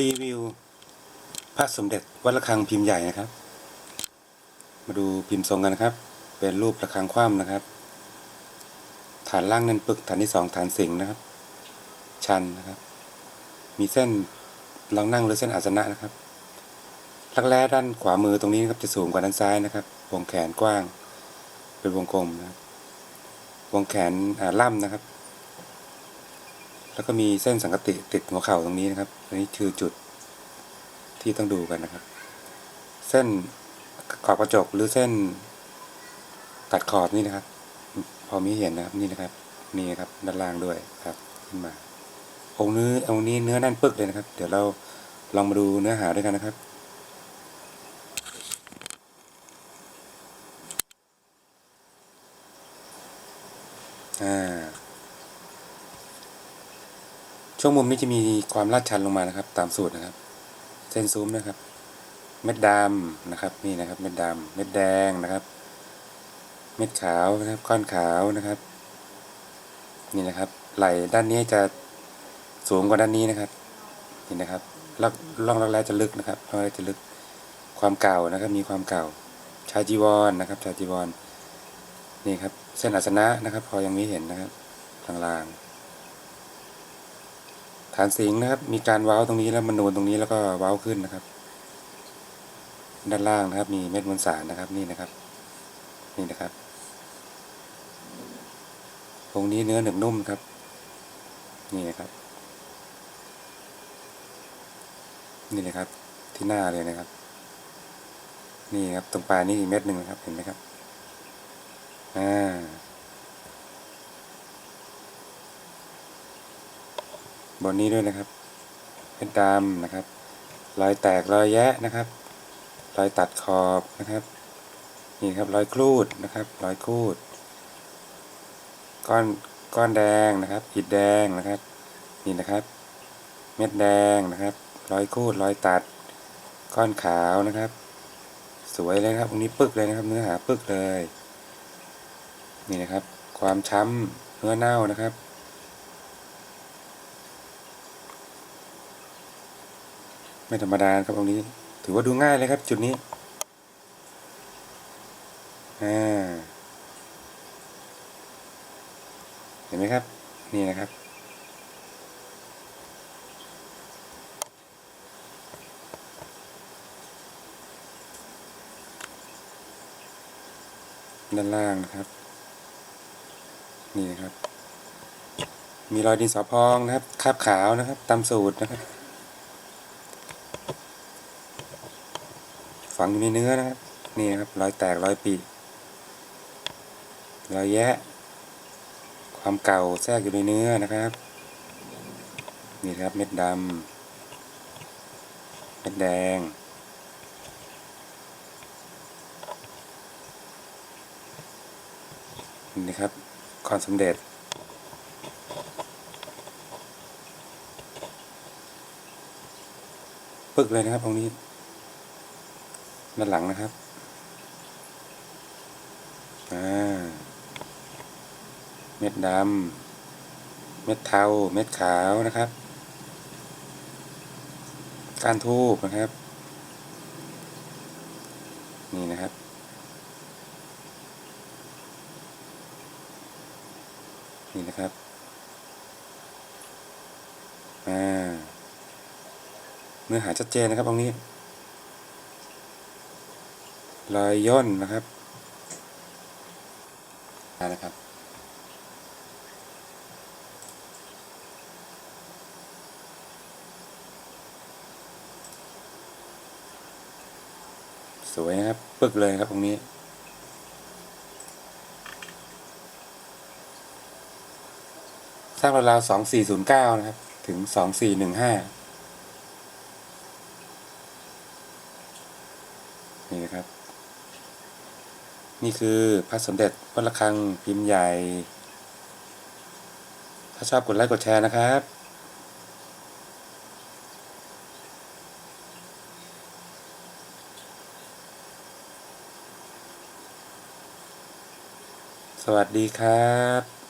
รีวิวพระสมเด็จวัดระฆังพิมพ์ใหญ่นะครับ มาดูพิมพ์ทรงกันนะครับ เป็นรูประฆังคว่ำนะครับ ฐานล่างเน้นปึกฐานที่สองฐานสิงห์นะครับ ชันนะครับ มีเส้นรองนั่งหรือเส้นอาสนะนะครับรักแร้ด้านขวามือตรงนี้นะครับจะสูงกว่าด้านซ้ายนะครับ วงแขนกว้าง เป็นวงกลมนะครับ วงแขนอ่าล่ำนะครับ แล้วก็มีเส้นสังกติติดหัวเข่าตรงนี้นะครับอันนี้คือจุดที่ต้องดูกันนะครับ เส้นขอบกระจกหรือเส้นตัดขอบนี่นะครับ พอมีเห็นนะครับนี่นะครับนี่นะครับด้านล่างด้วยครับขึ้นมา องค์นี้องค์นี้เนื้อแน่นปึกเลยนะครับ เดี๋ยวเราลองมาดูเนื้อหาด้วยกันนะครับอ่า ช่วงมุมนี้จะมีความลาดชันลงมานะครับ ตามสูตรนะครับ เส้นซูมนะครับ เม็ดดำนะครับนี่นะครับ เม็ดดำเม็ดแดงนะครับ เม็ดขาวนะครับก้อนขาวนะครับ นี่นะครับ ไหล่ด้านนี้จะสูงกว่าด้านนี้นะครับนี่นะครับล่องล่องรักแร้จะลึกนะครับร่องรักแร้จะลึกความเก่านะครับ มีความเก่าชาจีวรนนะครับ ชาจีวรนี่ครับ เส้นอาสนะนะครับ พอยังไม่เห็นนะครับลางๆ ฐานสิงนะครับ มีการเว้าตรงนี้แล้วมันนูนตรงนี้แล้วก็เว้าขึ้นนะครับ ด้านล่างนะครับ มีเม็ดมวลสารนะครับนี่นะครับ นี่นะครับตรงนี้เนื้อหนึบนุ่มครับ นี่นะครับ นี่นะครับ ที่หน้าเลยนะครับ นี่ครับตรงปลายนี่อีกเม็ดหนึ่งนะครับเห็นไหมครับ อ่า บนนี้ด้วยนะครับ เป็นดำนะครับ รอยแตกรอยแยะนะครับ รอยตัดขอบนะครับ นี่ครับรอยครูดนะครับ รอยครูด ก้อนก้อนแดงนะครับอิฐแดงนะครับ นี่นะครับ เม็ดแดงนะครับ รอยครูดรอยตัด ก้อนขาวนะครับ สวยเลยครับตรงนี้ปึกเลยนะครับ เนื้อหาปึกเลย นี่นะครับ ความช้ำเนื้อเน่านะครับ ไม่ธรรมดาครับตรงนี้ ถือว่าดูง่ายเลยครับ จุดนี้เห็นไหมครับ นี่นะครับ ด้านล่างนะครับ นี่นะครับ มีรอยดินสอพองนะครับคาบขาวนะครับ ตามสูตรนะครับ ฝังอยู่ในเนื้อนะครับ นี่ครับรอยแตกรอยปีรอยแยะ ความเก่าแทรกอยู่ในเนื้อนะครับ นี่ครับเม็ดดำเม็ดแดงนี่ครับคอนสมเด็จปึกเลยนะครับตรงนี้ ด้านหลังนะครับ อ่า เม็ดดำ เม็ดเทา เม็ดขาวนะครับ การทูบนะครับ นี่นะครับนี่นะครับ อ่า เนื้อหาชัดเจนนะครับตรงนี้ รอยย่นนะครับนะครับสวยนะครับ ปึกเลยครับตรงนี้ สร้างราวๆสองสี่ศูนย์เก้านะครับ ถึงสองสี่หนึ่งห้านี่นะครับ นี่คือพระสมเด็จวัดระฆังพิมพ์ใหญ่ ถ้าชอบกดไลค์กดแชร์นะครับสวัสดีครับ